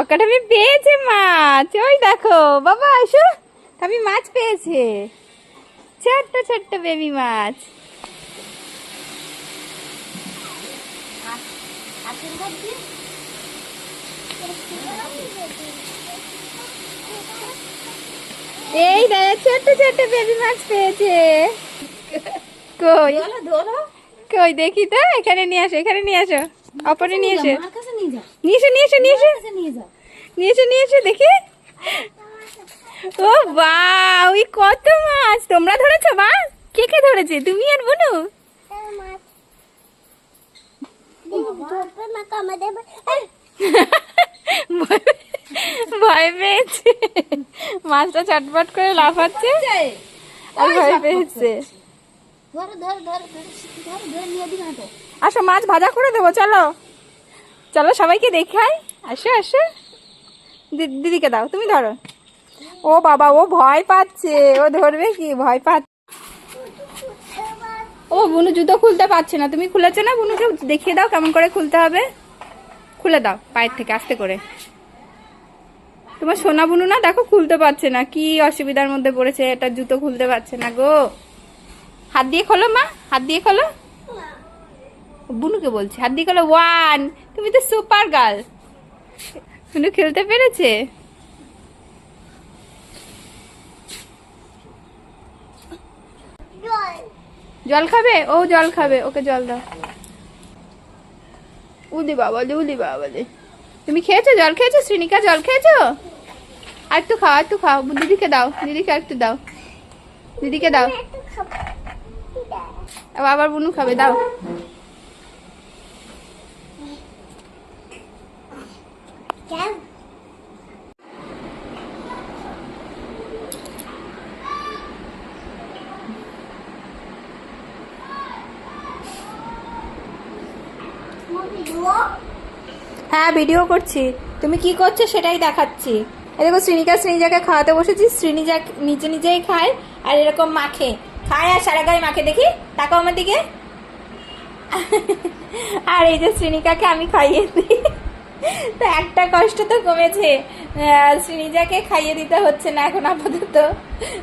অকাটামি পেয়েছে মাছ। ওই দেখো, বাবা এসো আমি মাছ পেয়েছে। ছোট্ট ছোট্ট বেবি মাছ। এই রে ছোট্ট ছোট্ট বেবি মাছ পেয়েছে। কই? কই দেখি তো এখানে নিয়ে আসো এখানে নিয়ে আসো অপরে নিয়ে এসো। নিয়ে এসো নিয়ে এসো নিয়ে এসো। নিয়ে এসো নিয়ে এসো দেখি। ও বা ওই কত মাছ। তোমরা ধরেছো মা? কে কে ধরেছে? তুমি আর বুনু? ভয়- ভয় পেয়েছে। মাছটা চটপট করে লাফাচ্ছে। আর ভয় পেয়েছে। আসো, মাছ ভাজা করে দেবো, চলো। চলো, সবাইকে দেখাই আসো আসো। দিদিকে দাও, তুমি ধরো। ও বাবা, ও ভয় পাচ্ছে। ও ধরবে কি? ভয় পাচ্ছে। ও, বুনু জুতো খুলতে পারছে না। তুমি খুলেছো না বুনুকে দেখিয়ে দাও কেমন করে খুলতে হবে। খুলে দাও, পায়ের থেকে, আস্তে করে। তোমার সোনা বুনু না, দেখো, খুলতে পারছে না। কি অসুবিধার মধ্যে পড়েছে? এটা জুতো খুলতে পারছে না গো। হাত দিয়ে খোলো মা, হাত দিয়ে খোলো। বুনুকে বলছি, হাত দিয়ে খোলো ওয়ান তুমি তো সুপার গার্ল বুনু খেলতে পেরেছে? জল খাবে? ও জল খাবে, ওকে জল দাও। উদি বাবালে উদি বাবালে তুমি খেয়েছো? জল খেয়েছো? শ্রীনিকা, জল খেয়েছো? আর একটু খাও একটু খাও। দিদিকে দাও, দিদিকে আর একটু দাও। দিদিকে দাও। আবার বুনু খাবে দাও হ্যাঁ ভিডিও করছি। তুমি কি করছ সেটাই দেখাচ্ছি। এই দেখো, শ্রীনিকা শ্রীনিজাকে খাওয়াতে বসেছি। শ্রীনিজা নিজে নিজেই খায় আর এরকম মাখে। খায় আর সারা গায়ে মাখে, দেখি? তাকাও আমার দিকে। আর এই যে শ্রীনিকাকে আমি খাইয়ে দিই। তো একটা কষ্ট তো কমেছে। শ্রীনিজাকে খাইয়ে দিতে হচ্ছে না এখন আপাতত।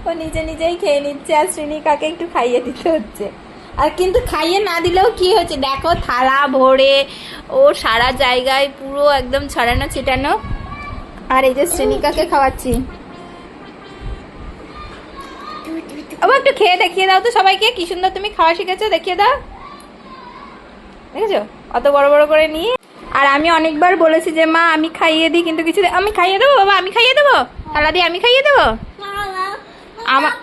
ও নিজে নিজেই খেয়ে নিচ্ছে আর শ্রীনিকাকে একটু খাইয়ে দিতে হচ্ছে। আর কিন্তু খাইয়ে না দিলেও কি হচ্ছে? দেখো, থালা ভরে ও সারা জায়গায় পুরো একদম ছড়ানো ছিটানো। আর এই যে শ্রেণিকাকে খাওয়াচ্ছি। আবার একটু খেয়ে দেখিয়ে দাও তো সবাইকে, কি সুন্দর তুমি খাওয়া শিখেছো, দেখিয়ে দাও। দেখেছ? অত বড় বড় করে নিয়ে। আর আমি অনেকবার বলেছি যে, মা, আমি খাইয়ে দিই, কিন্তু কিছু আমি খাইয়ে দেবো, বাবা, আমি খাইয়ে দেবো? থালা দিয়ে আমি খাইয়ে দেবো? আমার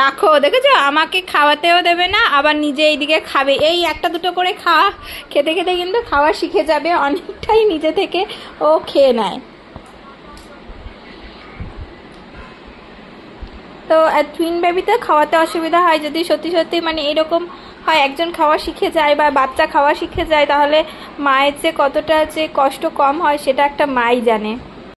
রাখো, দেখেছ? আমাকে খাওয়াতেও দেবে না, আবার নিজে এইদিকে খাবে। এই একটা দুটো করে খাওয়া, খেতে খেতে কিন্তু খাওয়া শিখে যাবে, অনেকটাই নিজে থেকে ও খেয়ে নেয়। তো টুইন বেবিতে খাওয়াতে অসুবিধা হয়। যদি সত্যি সত্যি মানে এরকম হয়, একজন খাওয়া শিখে যায় বা বাচ্চা খাওয়া শিখে যায়, তাহলে মায়ের যে কতটা যে কষ্ট কম হয়, সেটা একটা মাই জানে।